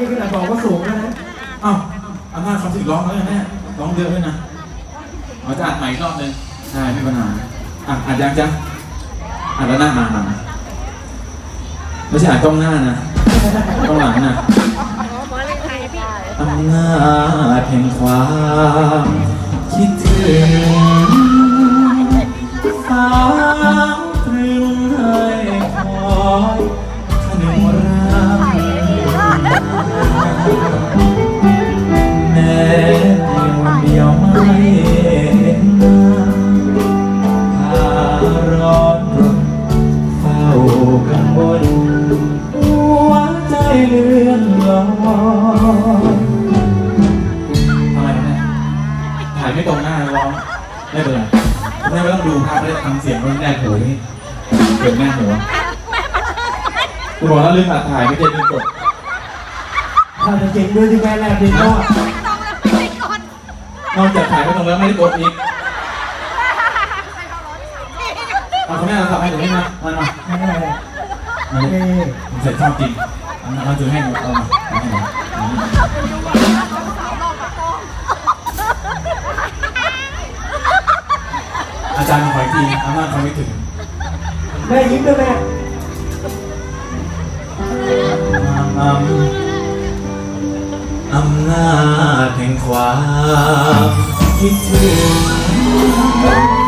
นี่ขนาดบอกว่าสูงแล้วนะเอ้าอำนาจคำสิงร้องแล้วนะแม่ร้องเยอะด้วยนะเราจะอัดใหม่อีกรอบนึงใช่ไม่มีปัญหาอะอัดยังจ้ะอัดแล้วหน้ามามามาไม่ใช่อัดกล้องหน้านะกล้องหลังนะ อำนาจแห่งความคิดถึงฟ้าายไม่ตรงหน้าร้องไม่เป็นไรแม่ไม่ต้องดูภาพไม่ได้ฟังเสียงมันแน่หูนี่เกิดแน่หัวกูบอกแล้วลืมอัดถ่ายไม่ได้ลืมกดถ้าจะเก่งด้วยที่แม่แรกดีก็นอกจากถ่ายไม่ตรงแล้วไม่ได้กดอีกเอาคุณแม่เราทำให้หนูนี่มามามาไม่ได้มาเอ้เลยเสร็จชอบจริงเอามาเอาถือให้หนูเอามา อาให้หนูอาจารย์ขออีกทีอำนาจเขาไม่ถึงแม่ยิ้มด้วยแม่อำอำนาจแห่งความคิดถึง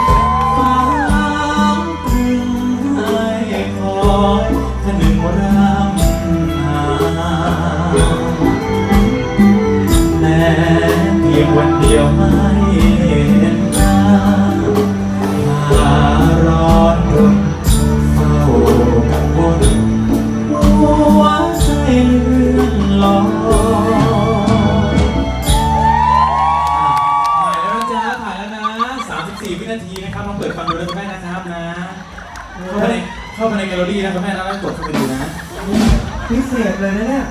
เข้าไปในเข้าไปในแกลเลอรี่นะคุณแม่แล้วก็กดเข้าไปดูนะพิเศษเลยนะเนี่ย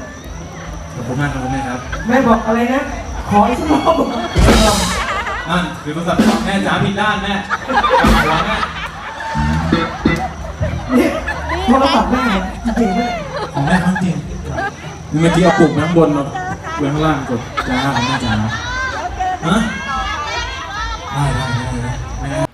ขอบคุณมากครับคุณแม่ครับแม่บอกอะไรนะ ขออีกสักรอบนั่นคือโทรศัพท์แม่จ๋าผิดด้านแม่หัวแม่นี่โทรศัพท์แม่จริงๆแม่ของแม่ทั้งจริงเมื่อกี้เอาปุ่มข้างบนมาเว้นข้างล่างกดจ้าของแม่จ๋าฮะได้ได้ได้ได้